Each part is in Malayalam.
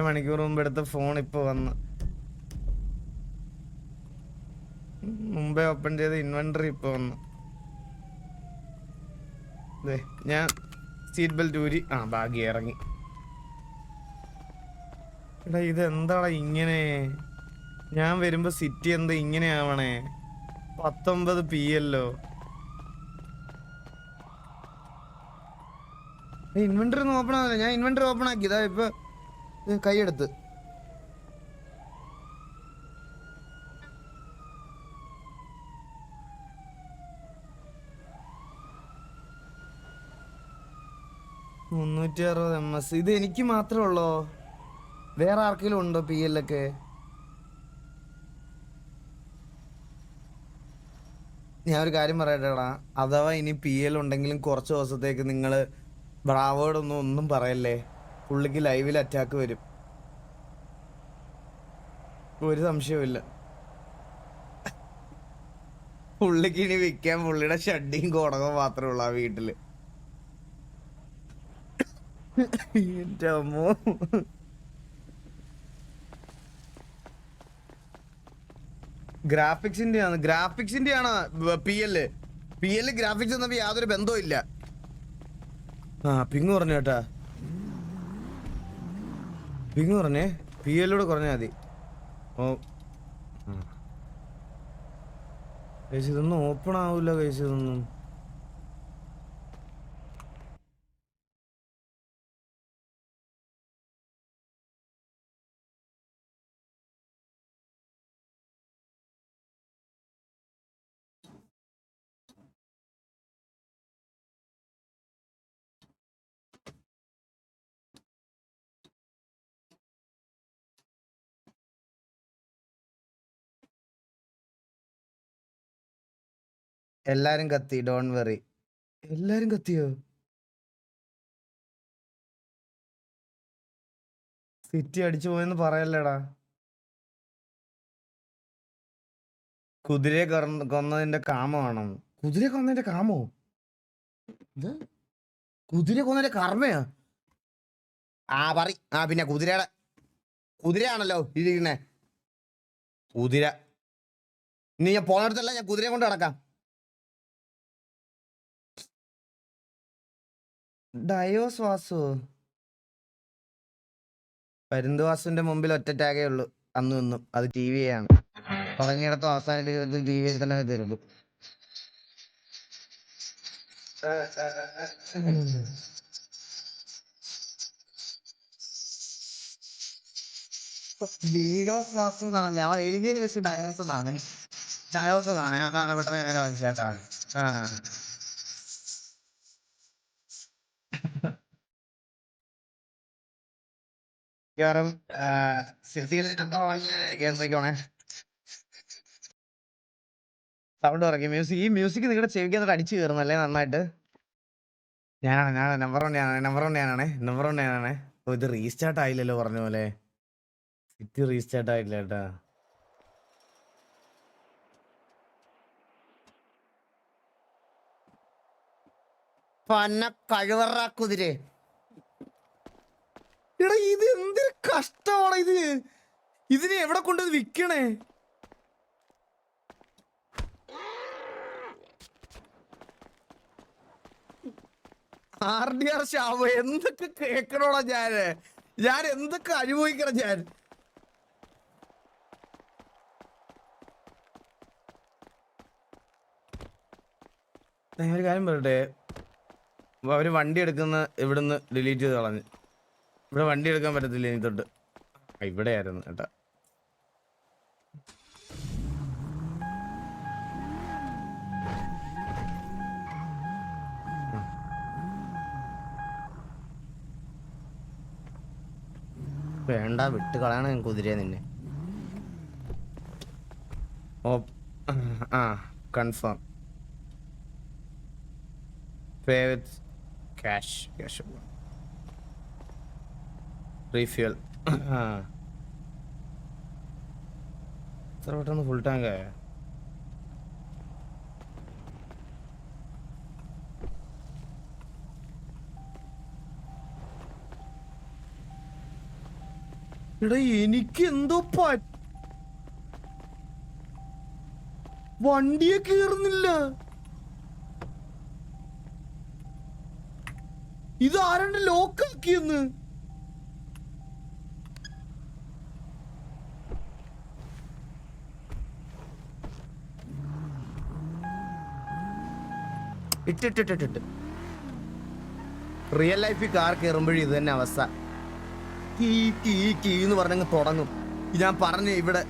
മണിക്കൂർ മുമ്പ് എടുത്ത ഫോൺ ഇപ്പൊ വന്ന്. മുമ്പേ ഓപ്പൺ ചെയ്ത ഇൻവെന്ററി ഇപ്പൊ വന്ന്. ഞാൻ സീറ്റ് ബെൽറ്റ് ഊരി ആ ബാഗി ഇറങ്ങി. എടാ ഇത് എന്താടാ ഇങ്ങനെ? ഞാൻ വരുമ്പോ സിറ്റി എന്താ ഇങ്ങനെ ആവണേ. പത്തൊമ്പത് പി എല്ലോ. ഇൻവെന്ററി ഒന്നും ഓപ്പൺ ആവില്ല ഞാൻ ഇൻവെന്ററി ഓപ്പൺ ആക്കി. ഇതാ ഇപ്പൊ കൈയെടുത്ത്. മുന്നൂറ്റി അറുപത് എം എസ് ഇത് എനിക്ക് മാത്രമേ ഉള്ളോ? വേറെ ആർക്കെങ്കിലും ഉണ്ടോ പി എല്ലൊക്കെ ഞാൻ ഒരു കാര്യം പറയട്ടെടാ. അഥവാ ഇനി പി എൽ ഉണ്ടെങ്കിലും കുറച്ച് ദിവസത്തേക്ക് നിങ്ങൾ ബ്രാവോടൊന്നും ഒന്നും പറയല്ലേ? പുള്ളിക്ക് ലൈവിൽ അറ്റാക്ക് വരും. ഒരു സംശയവുമില്ല. പുള്ളിക്ക് ഇനി വിൽക്കാൻ പുള്ളിയുടെ ഷഡിയും കോടകവും മാത്രമേ ഉള്ളൂ ആ വീട്ടിൽ. എന്റെ ഗ്രാഫിക്സിന്റെ ആണ്. ഗ്രാഫിക്സിന്റെ ആണ് P L P L graphics എന്നപ്പോ യാതൊരു ബന്ധവും ഇല്ല ആ പിങ് പറഞ്ഞു കേട്ടാ പിങ് പറഞ്ഞേ. പി എല്ലോട് കുറഞ്ഞാൽ മതി. ഓ. കഴിച്ച് ഇതൊന്നും ഓപ്പൺ ആവില്ല കഴിച്ച് ഇതൊന്നും. എല്ലാരും കത്തി ഡോൺ വെറി എല്ലാരും കത്തിയോ? സിറ്റി അടിച്ചു പോയെന്ന് പറയല്ലേടാ. കുതിരയെ കൊന്നതിന്റെ കാമമാണോ? കുതിരയെ കൊന്നതിന്റെ കാമോ? ഇത്? കുതിര കൊന്നതിന്റെ കർമ്മയാ? ആ പറ ആ പിന്നെ കുതിരയുടെ കുതിരയാണല്ലോ ഇരിക്കണേ കുതിര. ഇനി ഞാൻ പോന്നിടത്തല്ല ഞാൻ കുതിരയെ കൊണ്ട് നടക്കാം. ഡയോസ് വാസു പരുന്ത് വാസുവിന്റെ മുമ്പിൽ ഒറ്റ ടാഗേ ഉള്ളൂ. അന്നും ഇന്നും. അത് ടി വി ആണ്. തുടങ്ങിയിടത്തും അവസാനം ടി വി തന്നെ തരുള്ളൂ ഡീഡോസ് വാസു ഞാൻ ഡയോസ് ഡയോസ് ഞാൻ മനസ്സിലാക്കാണ് ആ. മിക്കവാറും കേൾക്കണേ സൗണ്ട് കുറയ്ക്കും. മ്യൂസിക് ഈ മ്യൂസിക് നിങ്ങളുടെ ചെവിക്ക് എന്നിട്ട് അടിച്ചു കയറുന്നല്ലേ നന്നായിട്ട്? ഞാനാണ് ഞാനാണ്. നമ്പർ വൺ ഞാനാണ്. നമ്പർ വൺ ഞാനാണ്. നമ്പർ വൺ ഞാനാണ്. ഓ ഇത് റീസ്റ്റാർട്ട് ആയില്ലല്ലോ പറഞ്ഞ പോലെ. സിറ്റി റീസ്റ്റാർട്ട് ആയില്ല കേട്ടാ. പന്ന കഴിവറ കുതിരേ. എടാ ഇത് എന്തൊരു കഷ്ടമാണ് ഇത്? ഇതിനെ എവിടെ കൊണ്ട് വിൽക്കണേ? ആർ ഡി ആർ ഷാവ് എന്തൊക്കെ കേക്കണോടാ ഞാൻ ഞാൻ എന്തൊക്കെ അനുഭവിക്കണം ഞാൻ? ഒരു കാര്യം പറയട്ടെ. അവർ വണ്ടി എടുക്കുന്ന ഇവിടുന്ന് ഡിലീറ്റ് ചെയ്ത് കളഞ്ഞു. ഇവിടെ വണ്ടി എടുക്കാൻ പറ്റത്തില്ല ഇനി തൊട്ട്. ഇവിടെ ഇവിടെയായിരുന്നു കേട്ടാ. വേണ്ട വിട്ട് കളയണം ഞാൻ കുതിരയെ നിന്നെ. ഓ ആ confirm. Favourite cash cash cash refuel ആ. എത്ര പെട്ടെന്ന് ഫുൾ ടാങ്ക് ആയ? എടാ എനിക്ക് എന്തോ പ- വണ്ടിയെ കീറുന്നില്ല. ഇത് ആരാണ്ട് ലോക്കാക്കിയെന്ന് ഇട്ടിട്ടിട്ടിട്ട് റിയൽ ലൈഫിൽ കാർ കയറുമ്പോഴും ഇത് തന്നെ അവസ്ഥ. കീ കീ കീ എന്ന് പറഞ്ഞങ്ങ് തുടങ്ങും. ഞാൻ പറഞ്ഞു ഇവിടെ.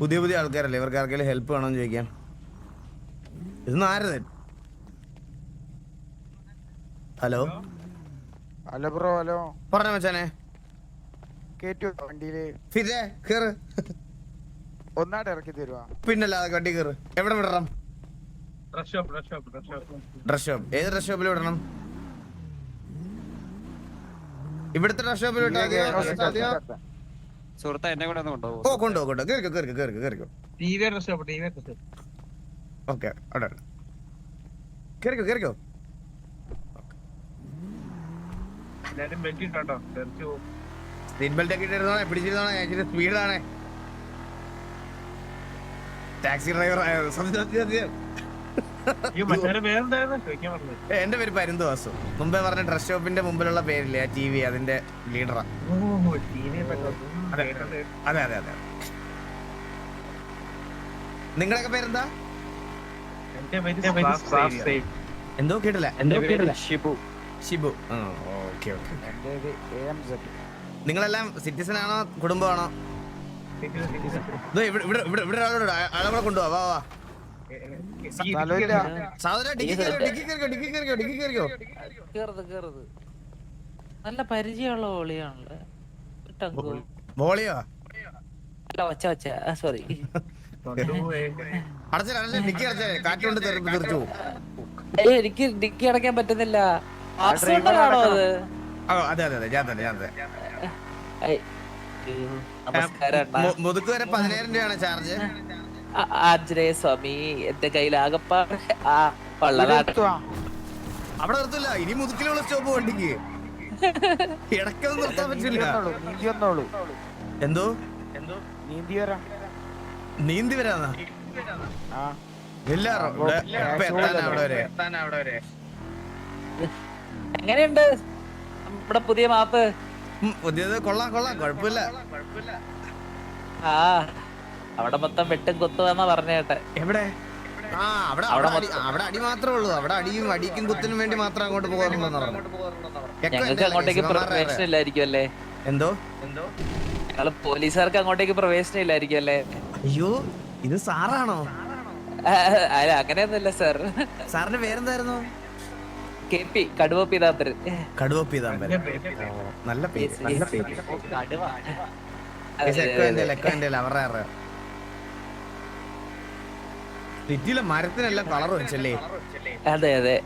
പുതിയ പുതിയ ആൾക്കാരല്ലേ? ഇവർക്ക് ആർക്കെങ്കിലും ഹെൽപ്പ് വേണമെന്ന് ചോദിക്കാൻ ഇത് ആരത് ഹലോ ഹലോ ബ്രോ ഹലോ പറഞ്ഞ മച്ചാനെ. കേറ്റു വണ്ടിയിൽ? ഫിദേ കേറ്. ഒന്നായിട്ട് ഇറക്കി തരുവാ. പിന്നല്ല വണ്ടി കയറ്. എവിടെ വിടണം? Dress shop dress shop dress shop dress shop ഏത് ഡ്രസ് ഷോപ്പിൽ വിടണം? ഇവിടുത്തെ ഡ്രസ് ഷോപ്പിൽ വിട്ടാൽ സുഹൃത്തെ എന്നെ കൂടെ ഒന്ന് കൊണ്ടുപോകും ഓ കൊണ്ടോ കൊണ്ടോ കേറിക്കോ കേറിക്കോ കേറിക്കോ കേറിക്കോ. T V dress shop T V dress shop okay അവിടെ അവിടെ. കേറിക്കോ കേറിക്കോ. എല്ലാരും വെട്ടിട്ടോ തെറിച്ചു പോകും സീറ്റ് ബെൽറ്റ് ഒക്കെ ഇട്ടിരുന്നോണേ പിടിച്ചിരുന്നോണേ ഇച്ചിരി സ്പീഡാണേ ടാക്സി ഡ്രൈവർ സത്യം സത്യം സത്യം ഈ മറ്റേ പേരെന്തായിരുന്നു ചോദിക്കാൻ പറഞ്ഞത്. ഡ്രൈവർ എന്റെ പേര് പരുന്ത് വാസു. മുമ്പേ പറഞ്ഞ ഡ്രസ് ഷോപ്പിന്റെ മുമ്പിലുള്ള പേരില്ലേ ആ ടി വി അതിന്റെ ലീഡറാ അതെ അതെ അതെ അതെ. നിങ്ങളൊക്കെ പേരെന്താ? എന്തോ കേട്ടില്ല. എന്തോ കേട്ടില്ല ഷിബു. ഷിബു. Okay okay. നിങ്ങളെല്ലാം സിറ്റിസൺ ആണോ കുടുംബമാണോ? ഇവിടെ ഇവിടെ ഇവിടെ ഇവിടെ ഒരാളോട് ആളെ കൊണ്ടുപോവാ വാ വാ. നല്ല പരിചയമുള്ള ഓളിയാണല്ലേ സോറി എനിക്ക് ഡിക്കി അടയ്ക്കാൻ പറ്റുന്നില്ല. അതെ? അതെ അതെ ഞാൻ തന്നെ ഞാൻ തന്നെ. മുതുക്ക് വരെ പതിനായിരം രൂപയാണ് ചാർജ്. ആഞ്ജനേയ സ്വാമി എന്റെ കയ്യിൽ ആകപ്പാട് ആ വള്ളനാട്ടം എടുത്തുവാ അവിടെ നിർത്തില്ല. ഇനി മുതുക്കിലുള്ള സ്റ്റോപ്പ് വണ്ടിക്ക്. ഇടക്കൊന്നും നിർത്താൻ നീന്തി പറ്റില്ല. വന്നോളൂ നീന്തി വന്നോളൂ. എന്തോ? നീന്തി വരാം. നീന്തി വരാന്നാ ഇല്ല എങ്ങനെയുണ്ട്? നമ്മുടെ പുതിയ മാപ്പ്. പുതിയത് കൊള്ളാം കൊള്ളാം. കുഴപ്പമില്ല. ആ അവിടെ മൊത്തം വെട്ടും കുത്തുവെന്നാ പറഞ്ഞ കേട്ടെ. എവിടെ? ആ അവിടെ അവിടെ അടി അവിടെ അടി മാത്രമേ ഉള്ളൂ. അവിടെ അടിയും അടിക്കും കുത്തിനും വേണ്ടി മാത്രം അങ്ങോട്ട് പോകാറുണ്ടെന്ന് ഞങ്ങൾക്ക് അങ്ങോട്ടേക്ക് ഇല്ലായിരിക്കും അല്ലേ എന്തോ? ഞങ്ങൾ പോലീസുകാർക്ക് അങ്ങോട്ടേക്ക് പ്രവേശനം ഇല്ലായിരിക്കും അല്ലേ അയ്യോ ഇത് സാറാണോ? ആ, അല്ല അങ്ങനെയൊന്നുമില്ല സാർ. സാറിന്റെ പേരെന്തായിരുന്നു? കെ പി കടുവ പീതാംബരൻ. കടുവ പീതാംബരൻ. നല്ല പേര്. നല്ല പേര് അവരുടെ സിറ്റിയിലെ മരത്തിനെല്ലാം കളർ വെച്ചല്ലേ? അതെ അതെ.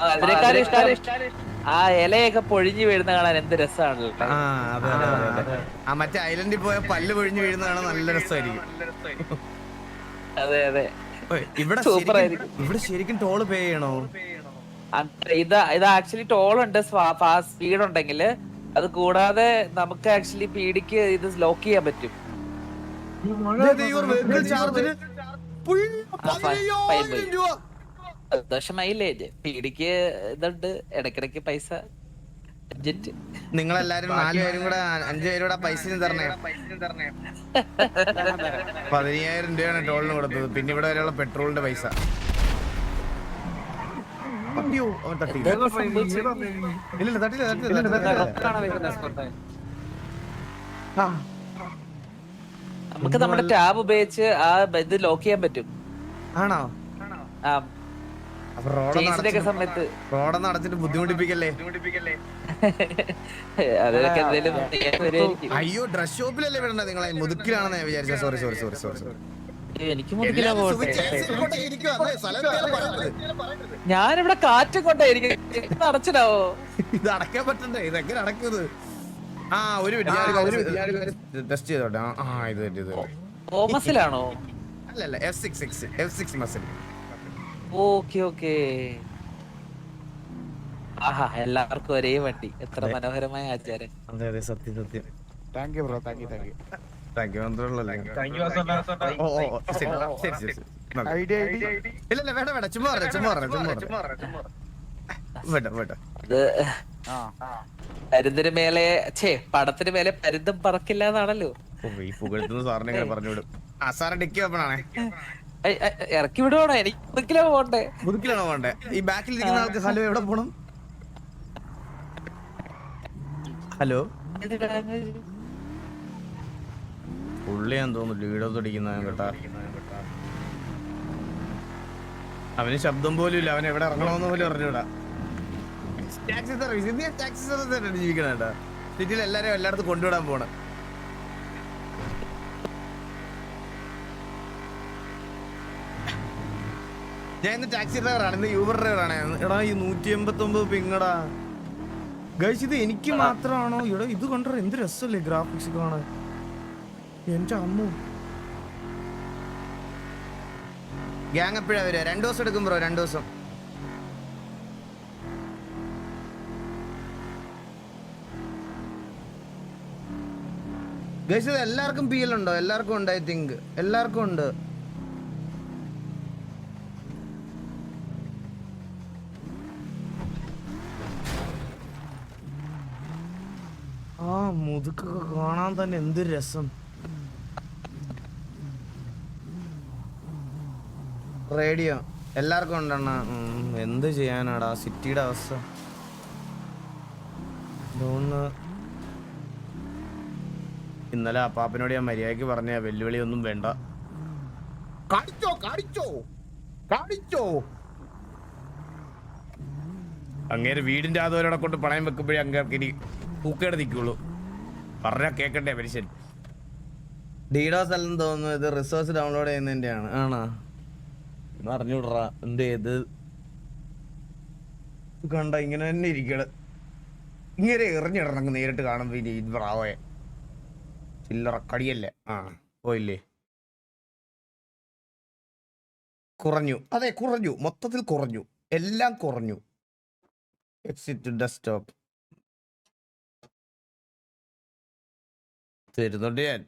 ആ, അതിനേക്കാളും ഇഷ്ടം. ആ ഇലയൊക്കെ പൊഴിഞ്ഞു വീഴുന്ന കാണാൻ എന്ത് രസമാണല്ലോ ആ മറ്റേ ഐലൻഡിൽ പോയ പല്ല് പൊഴിഞ്ഞു വീഴുന്ന കാണാൻ നല്ല രസമായിരിക്കും. അതെ അതെ. ഇവിടെ ആയിരിക്കും. ഇവിടെ ശരിക്കും ടോൾ പേ ചെയ്യണോ? ഇത് ഇത് ആക്ച്വലി ടോൾ ഉണ്ട് ഫാസ്റ്റ് സ്പീഡ് ഉണ്ടെങ്കിൽ അത് കൂടാതെ നമുക്ക് ആക്ച്വലി പീഡിക്ക് ഇത് ലോക്ക് ചെയ്യാൻ പറ്റും. ദോഷമായില്ലേ പീഡിക്ക് ഇതുണ്ട് ഇടക്കിടക്ക് പൈസ നിങ്ങൾ എല്ലാരും നാലുപേരും കൂടെ അഞ്ചു പേരും കൂടെ പൈസ തരണേ. പതിനയ്യായിരം രൂപയാണ് ടോളിന് കൊടുത്തത്. പിന്നെ ഇവിടെ വരെയുള്ള പെട്രോളിന്റെ പൈസ. തട്ടില്ല, തട്ടില്ല. ആ, നമുക്ക് നമ്മുടെ ടാബ് ഉപയോഗിച്ച് ആ ഇത് ലോക്ക് ചെയ്യാൻ പറ്റും. ആണോ? ആ. റോഡൊന്നും അടച്ചിട്ട് ബുദ്ധിമുട്ടിപ്പിക്കല്ലേ? അയ്യോ ഡ്രസ് ഷോപ്പിലല്ലേ വിടണ്ടത് നിങ്ങളെ? മുതുക്കിലാണെന്ന് sorry sorry sorry sorry sorry എനിക്ക് ഇത് ഞാനിവിടെ കാറ്റ് കൊണ്ടായിരിക്കും. അടച്ചിടാവോ? അടക്കാൻ പറ്റണ്ടേ? ഇതെങ്ങനെ അടക്കുന്നത് ആ ഒരു ടെസ്റ്റ് ചെയ്തോട്ടെ. ആ, ഇത് ഇത് ഓമസിലാണോ അല്ലല്ല F six six F six muscle okay okay. ആഹാ എല്ലാവർക്കും ഒരേ വണ്ടി. എത്ര മനോഹരമായ ആചാരം. അതെ അതെ സത്യം സത്യം. Thank you bro thank you thank you thank you മാത്രമല്ല ശരി ശരി ശരി ഇല്ല ഇല്ല വേണ്ട വേണ്ട ചുമ്മാ പറഞ്ഞ ചുമ്മാ പറഞ്ഞ ചുമ്മാ പറയാം വേണ്ട വേണ്ട. ഇത് ആ പരുന്തിന് മേലെ ഛേ പടത്തിന് മേലെ പരുന്തും പറക്കില്ല എന്നാണല്ലോ ഈ പുകഴ്ത്തുന്ന സാറിനെ ഇങ്ങനെ പറഞ്ഞു വിടും. ആ സാറെ ഡിക്കി ഓപ്പണാണേ. ഇറക്കി വിടുവാണോ? എനിക്ക് ഒരിക്കലും പോണ്ടേ മുതുക്കിലാണോ പോണ്ടേ ഈ ബാക്കിൽ ഇരിക്കുന്ന ആൾക്ക് ഹലോ എവിടെ പോണം? ഹലോ? പുള്ളിയാന്ന് തോന്നുന്നു ലീഡോ തുടിക്കുന്ന കേട്ടാ. അവന് ശബ്ദം പോലും ഇല്ല അവൻ എവിടെ ഇറങ്ങണമെന്ന് പോലും അറിഞ്ഞൂടാ. Taxi service India taxi service ജീവിക്കണം കേട്ടാ. സിറ്റിയിൽ എല്ലാരും എല്ലായിടത്തും കൊണ്ടുവിടാൻ പോണ. ഞാൻ ഇന്ന് ടാക്സി ഡ്രൈവറാണ് ഇന്ന് യൂബർ ഡ്രൈവറാണ് എടാ ഈ നൂറ്റി എൺപത്തി ഒമ്പത് പിങ്ങടാ ഗൈസ് ഇത് എനിക്ക് മാത്രമാണോ? ഇവിടെ ഇത് കണ്ടോ? എന്ത് രസമല്ലേ ഗ്രാഫിക്സ് കാണാൻ. എന്റെ അമ്മു. ഗ്യാങ് എപ്പോഴാ വരിക. രണ്ടു ദിവസം എടുക്കും ബ്രോ രണ്ടു ദിവസം. ഗൈസ് ഇത് എല്ലാവർക്കും പി എൽ ഉണ്ടോ? എല്ലാവർക്കും ഉണ്ട് ഐ തിങ്ക് എല്ലാവർക്കും ഉണ്ട്. ആ മുതുക്കൊക്കെ കാണാൻ തന്നെ എന്ത് രസം. റേഡിയോ. എല്ലാവർക്കും ഉണ്ടെണ്ണ എന്ത് ചെയ്യാനാടാ? സിറ്റിയുടെ അവസ്ഥ. തോന്നുന്നു ഇന്നലെ അപ്പാപ്പനോട് ഞാൻ മര്യാദയ്ക്ക് പറഞ്ഞ വെല്ലുവിളി ഒന്നും വേണ്ട. കാണിച്ചോ കാണിച്ചോ കാണിച്ചോ. അങ്ങേര് വീടിന്റെ ആദോരോടെ കൊണ്ട് പണയം വെക്കുമ്പോഴേ അങ്ങേർക്ക് ഇനി പൂക്കേട് നിൽക്കുള്ളൂ. പറഞ്ഞാ കേക്കണ്ടേ മനുഷ്യൻ ഡീഡോസ് അല്ലെന്ന് തോന്നുന്നു. ഇത് റിസോഴ്സ് ഡൗൺലോഡ് ചെയ്യുന്നതിന്റെയാണ്. ആണോ? എന്ന് അറിഞ്ഞുവിടറാ എന്ത് ചെയ്ത്? ഇത് കണ്ട ഇങ്ങനെ തന്നെ ഇരിക്കണ. ഇങ്ങനെ എറിഞ്ഞിടണം നേരിട്ട് കാണുമ്പോ ഇനി ബ്രാവോയെ ചില്ലറ കടിയല്ലേ? ആ പോയില്ലേ? കുറഞ്ഞു. അതെ കുറഞ്ഞു. മൊത്തത്തിൽ കുറഞ്ഞു. എല്ലാം കുറഞ്ഞു. എക്സിറ്റ് ഡെസ്ക്ടോപ്പ് തരുന്നുണ്ട് ഞാൻ.